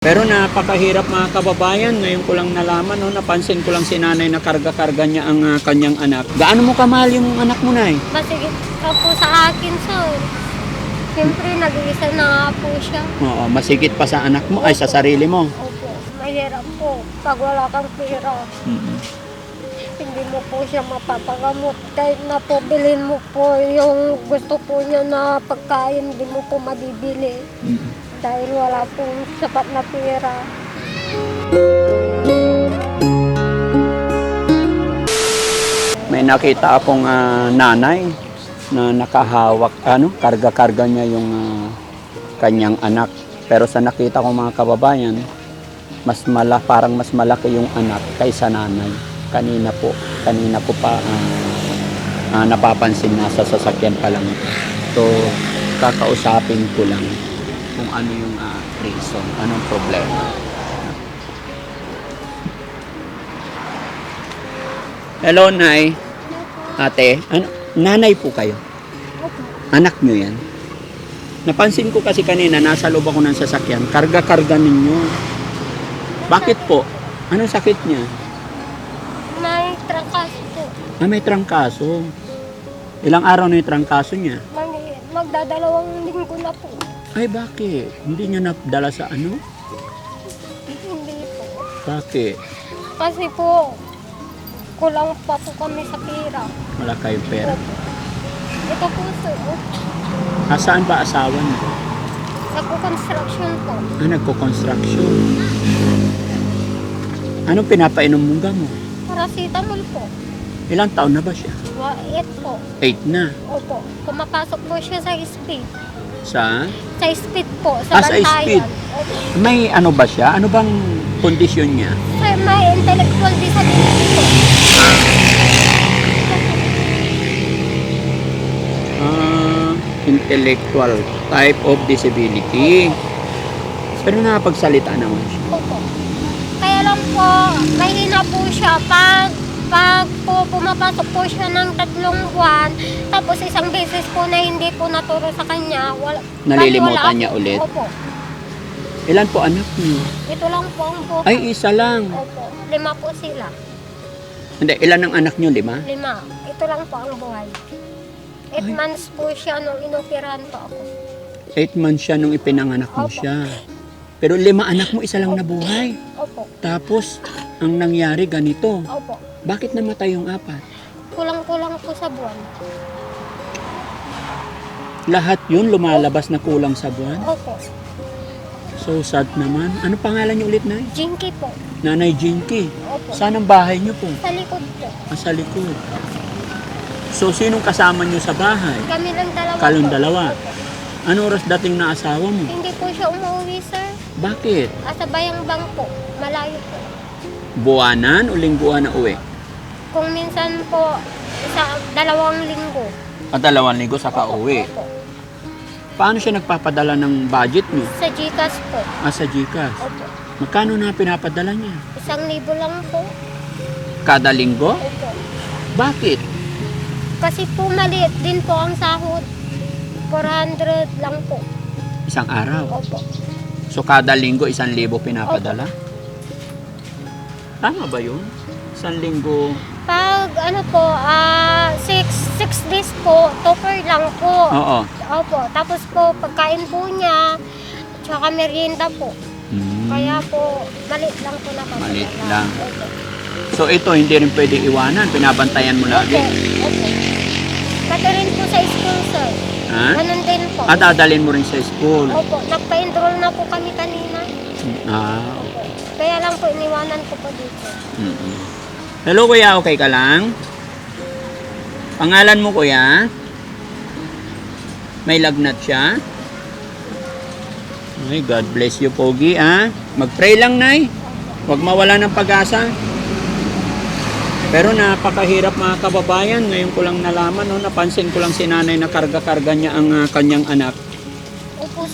Pero napakahirap mga kababayan. Ngayon ko lang nalaman, no, napansin ko lang si nanay na karga-karga niya ang ah, kanyang anak. Gaano mo kamahal yung anak mo, nay? Masigit ka po sa akin, sir. Siyempre, nag-iisa na nga po siya. Oo, masigit pa sa anak mo, ay sa sarili mo. Opo, mahirap po. Pag wala kang pera, Mm-mm. hindi mo po siya mapapagamot. Kahit na po bilhin mo po yung gusto po niya na pagkain, hindi mo po mabibili. Mm-mm. Dahil wala pong sapat na pera. May nakita akong ah, nanay na nakahawak, ano, karga-karga niya yung ah, kanyang anak. Pero sa nakita ko mga kababayan, mas mala, parang mas malaki yung anak kaysa nanay. Kanina po, kanina ko pa ah, ah, napapansin nasa sasakyan pa lang. So, kakausapin ko lang kung ano yung ah, reason, anong problema. Hello, Nay. Ate, ano, nanay po kayo? Anak nyo yan? Napansin ko kasi kanina, nasa loob ako ng sasakyan, karga-karga ninyo. Bakit po? Anong sakit niya? May trangkas po. Ah, may trangkaso. Ilang araw na yung trangkaso niya? Mag magdadalawang linggo na po. Ay, bakit? Hindi niya nadala sa ano? Hindi po. Bakit? Kasi po, kulang pa po kami sa pera. Wala kayong pera. Opo. Ito po, sir. Asaan ba asawa niya? Sa construction po. Ah, nagko-construction. Anong pinapainom mong gamot? Paracetamol po. Ilang taon na ba siya? Wa- It po. Eight na. Opo. Pumapasok po siya sa speed. Sa? Sa speed po. Sa Ah, sa speed. May ano ba siya? Ano bang kondisyon niya? Sir, may intellectual disability po. Ah, intellectual type of disability. Pero nakapagsalita naman siya. Opo. Kaya lang po, mahina po siya pag pag po pumapasok po siya ng tatlong buwan, tapos isang beses po na hindi po naturo sa kanya, wala, Nalilimutan bali wala niya ulit? Opo. Ilan po anak niyo? Ito lang po ang buhay. Ay, isa lang. Opo. Lima po sila. Hindi, ilan ang anak niyo? Lima? Lima. Ito lang po ang buhay. Eight Ay. months po siya nung inoperahan po ako. Eight months siya nung ipinanganak mo Opo. siya. Pero lima anak mo, isa lang nabuhay. Opo. Tapos, ang nangyari ganito. Opo. Bakit namatay yung apat? Kulang-kulang po sa buwan. Lahat yun lumalabas na kulang sa buwan. Opo. So sad naman. Ano pangalan niyo ulit, Nay? Jinky po. Nanay Jinky. Opo. Saan ang bahay niyo po? Sa likod po. Ah, sa likod. So, sinong kasama niyo sa bahay? Kami lang dalawa Kalong po. dalawa. Opo. Ano oras dating na asawa mo? Hindi po siya umuwi, sir. Bakit? Asa bayang bang po. Malayo po. Buwanan o lingguan na uwi? Kung minsan po, sa dalawang linggo. At dalawang linggo sa kauwi. Opo. Paano siya nagpapadala ng budget niyo? Sa Gcash po. Ah, sa Gcash. Opo. Magkano na pinapadala niya? Isang libo lang po. Kada linggo? Opo. Bakit? Kasi po maliit din po ang sahod. 400 lang po. Isang araw. Opo. So, kada linggo, isang libo pinapadala? Tama ba yun? Isang linggo. Ano po, ah, 6 six days po, topper lang po. Oo. Opo. Tapos po, pagkain po niya, tsaka merienda po. Hmm. Kaya po, maliit lang po na kami. Maliit lang. Opo. So, ito hindi rin pwede iwanan. Binabantayan mo Opo. lagi. Opo. Pati rin po sa school, sir. Ha? Ganun din po. At dadalhin mo rin sa school. Opo. Nagpa-enroll na po kami kanina. Ah, Opo. Kaya lang po, iniwanan ko po dito. mm Hello kuya, okay ka lang? Pangalan mo kuya? May lagnat siya? Ay, God bless you, Pogi, ah. Mag-pray lang, Nay. Huwag mawala ng pag-asa. Pero napakahirap mga kababayan. Ngayon ko lang nalaman, no? napansin ko lang si nanay na karga-karga niya ang ah, kanyang anak.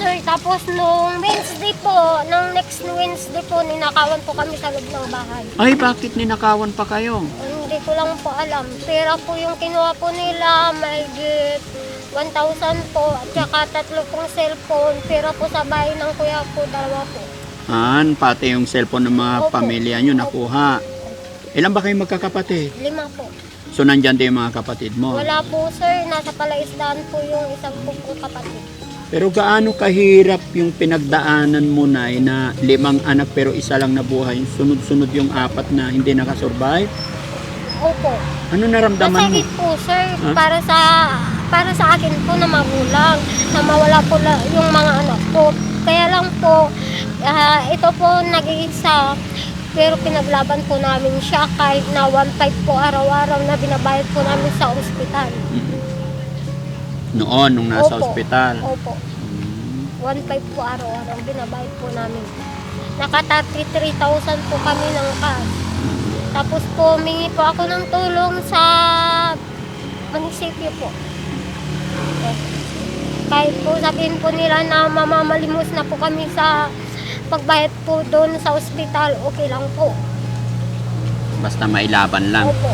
Sir. Tapos nung Wednesday po, nung next Wednesday po, ninakawan po kami sa loob ng bahay. Ay, bakit ninakawan pa kayo? Hindi ko lang po alam. Pera po yung kinuha po nila, may git 1,000 po, at saka tatlo pong cellphone. Pera po sa bahay ng kuya po, dalawa po. Han, pati yung cellphone ng mga Opo. pamilya nyo nakuha. Ilan ba kayo magkakapatid? Lima po. So nandyan din yung mga kapatid mo. Wala po sir, nasa palaisdaan po yung isang po po kapatid. Pero gaano kahirap yung pinagdaanan mo na na limang anak pero isa lang nabuhay. Sunod-sunod yung apat na hindi nakasurvive. Opo. Ano naramdaman mo? Masakit po sir, Ha? para sa para sa akin po na magulang, na mawala po la, yung mga anak ko. Kaya lang po, ah, ito po nag-iisa, pero pinaglaban po namin siya kahit na 1.5 po araw-araw na binabayad po namin sa ospital. Noon, nung nasa Opo. ospital. Opo. 1.5 po araw-araw binabayad po namin. Naka 33,000 po kami ng cash. Tapos po, humingi po ako ng tulong sa munisipyo po. Eh, Kahit po sabihin po nila na mamamalimos na po kami sa pagbayad po doon sa ospital, okay lang po. Basta mailaban lang. Opo.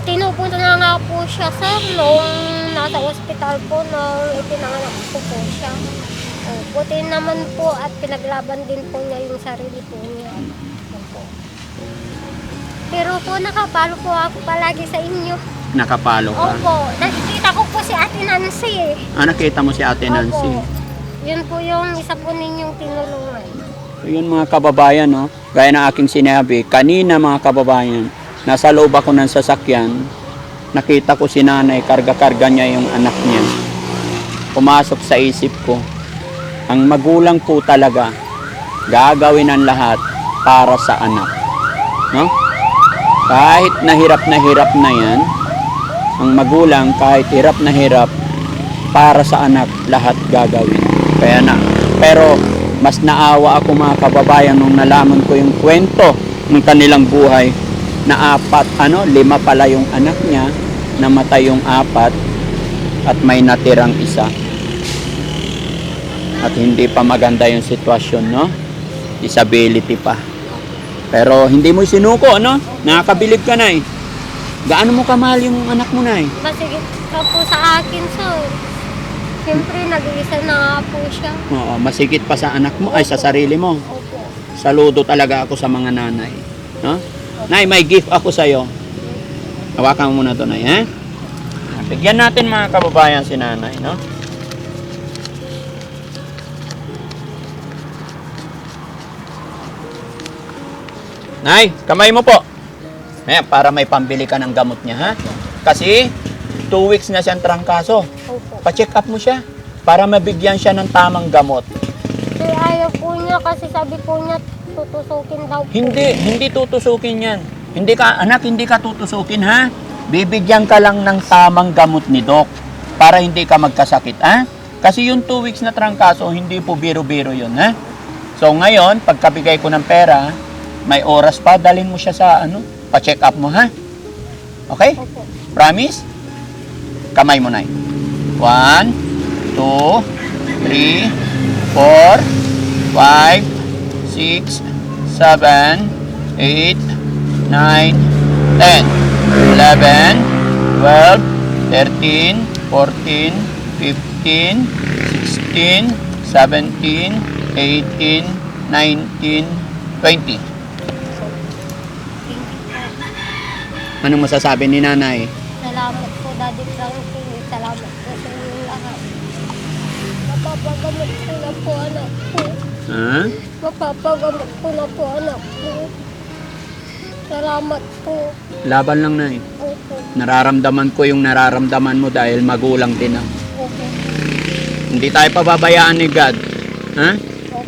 Tinupunta na nga po siya, sir, nung nasa ospital po, nung ipinanganak ko po siya. Buti naman po at pinaglaban din po niya yung sarili po niya. Opo. Pero po, nakapalo po ako palagi sa inyo. Nakapalo ka. Opo, nakikita ko po si Ate Nancy eh. Ah, nakita mo si Ate Nancy. Opo. Yun po yung isa po ninyong tinulungan. So, yun mga kababayan, no? Gaya ng aking sinabi, kanina mga kababayan, nasa loob ako ng sasakyan, nakita ko si nanay, karga-karga niya yung anak niya. Pumasok sa isip ko, ang magulang po talaga, gagawin ang lahat para sa anak. No? Kahit nahirap na hirap na yan, ang magulang kahit hirap na hirap, para sa anak, lahat gagawin. Kaya na, pero mas naawa ako mga kababayan nung nalaman ko yung kwento ng kanilang buhay na apat, ano, lima pala yung anak niya, namatay yung apat at may natirang isa. At hindi pa maganda yung sitwasyon, no? Disability pa. Pero hindi mo sinuko, no? Nakakabilib ka na eh. Gaano mo kamahal yung anak mo na eh? Masigit ka po sa akin, sir. Siyempre, nag-iisa na nga po siya. Oo, masigit pa sa anak mo, ay sa sarili mo. Opo. Saludo talaga ako sa mga nanay. No? Nay, may gift ako sa iyo. Hawakan mo muna to, Nay, ha? Bigyan natin mga kababayan si nanay, no? Nay, kamay mo po. Ayan, para may pambili ka ng gamot niya, ha? Kasi, two weeks na siyang trangkaso. Opo. Pa-check up mo siya para mabigyan siya ng tamang gamot. Sir, ayaw po niya kasi sabi po niya tutusukin daw po. Hindi, hindi tutusukin yan. Hindi ka, anak, hindi ka tutusukin, ha? Bibigyan ka lang ng tamang gamot ni Doc para hindi ka magkasakit, ha? Kasi yung two weeks na trangkaso, hindi po biro-biro yun, ha? So ngayon, pagkabigay ko ng pera, may oras pa, dalhin mo siya sa, ano, pa-check up mo, ha? Okay? Opo. Promise? Kamay mo na. One, two, three, four, five, six, seven, eight, nine, ten, eleven, twelve, thirteen, fourteen, fifteen, sixteen, seventeen, eighteen, nineteen, twenty. Anong masasabi ni nanay? Salamat po, Daddy Frankie. Salamat po sa inyong lahat. Mapapagamot ko na po anak ko. Ha? Mapapagamot ko na po anak ko. Salamat po. Laban lang na eh. Opo. Nararamdaman ko yung nararamdaman mo dahil magulang din ako. Opo. Hindi tayo pababayaan ni God. Ha? Opo.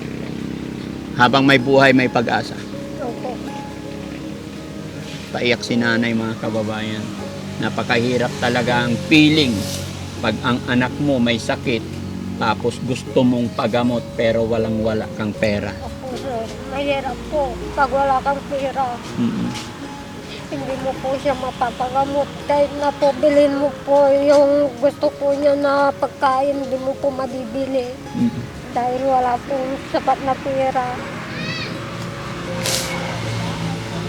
Habang may buhay, may pag-asa. Opo. Paiyak si nanay mga kababayan. Napakahirap talaga ang feeling pag ang anak mo may sakit tapos gusto mong pagamot pero walang wala kang pera. Opo, sir. Mahirap po. Pag wala kang pera, Mm-mm. hindi mo po siya mapapagamot. Kahit na po bilhin mo po yung gusto po niya na pagkain, hindi mo po mabibili. Mm-mm. Dahil wala pong sapat na pera.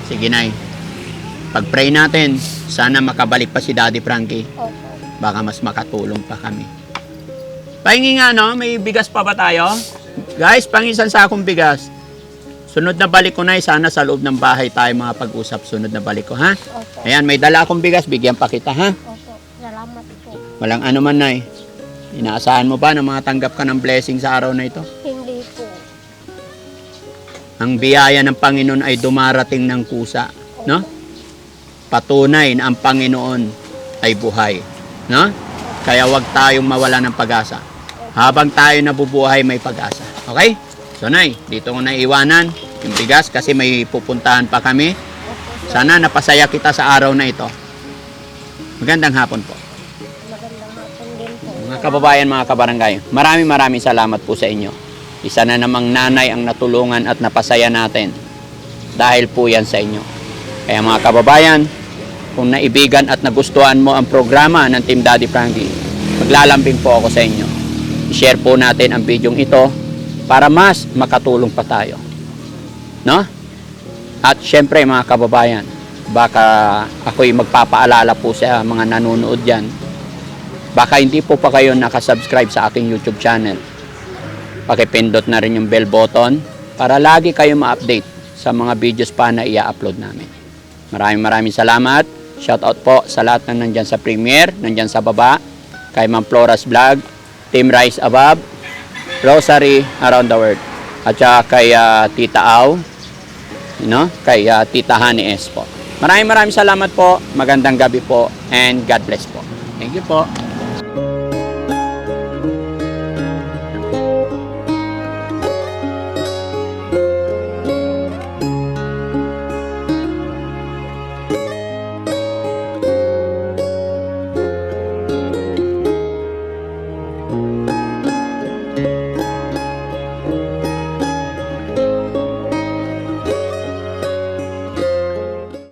Sige nay. Pag-pray natin, sana makabalik pa si Daddy Frankie. Opo. Baka mas makatulong pa kami. Pahingi nga no, may bigas pa ba tayo? Guys, pang isang sakong bigas. Sunod na balik ko na sana sa loob ng bahay tayo mga pag-usap. Sunod na balik ko, ha? Opo. Ayan, may dala akong bigas. Bigyan pa kita, ha? Opo. Salamat po. Walang ano man, Nay. Inaasahan mo ba na makatanggap ka ng blessing sa araw na ito? Hindi po. Ang biyaya ng Panginoon ay dumarating ng kusa. No? Patunay na ang Panginoon ay buhay. No? Kaya wag tayong mawala ng pag-asa. Habang tayo nabubuhay, may pag-asa. Okay? So, Nay, dito ko na iwanan yung bigas kasi may pupuntahan pa kami. Sana napasaya kita sa araw na ito. Magandang hapon po. Magandang hapon din po. Mga kababayan, mga kabarangay, maraming maraming salamat po sa inyo. Isa na namang nanay ang natulungan at napasaya natin. Dahil po yan sa inyo. Kaya mga kababayan, kung naibigan at nagustuhan mo ang programa ng Team Daddy Frankie, maglalambing po ako sa inyo. I-share po natin ang bidyong ito para mas makatulong pa tayo. No? At syempre mga kababayan, baka ako'y magpapaalala po sa mga nanonood dyan Baka hindi po pa kayo nakasubscribe sa aking YouTube channel. Pakipindot na rin yung bell button para lagi kayo ma-update sa mga videos pa na i-upload namin. Maraming maraming salamat. Shoutout po sa lahat na nandyan sa premiere, nandyan sa baba, kay Ma'am Flora's Vlog, Team Rise Above, Rosary Around the World, at saka kay ah, Tita Au, you know, kay ah, Tita Honey S po. Maraming maraming salamat po, magandang gabi po, and God bless po. Thank you po.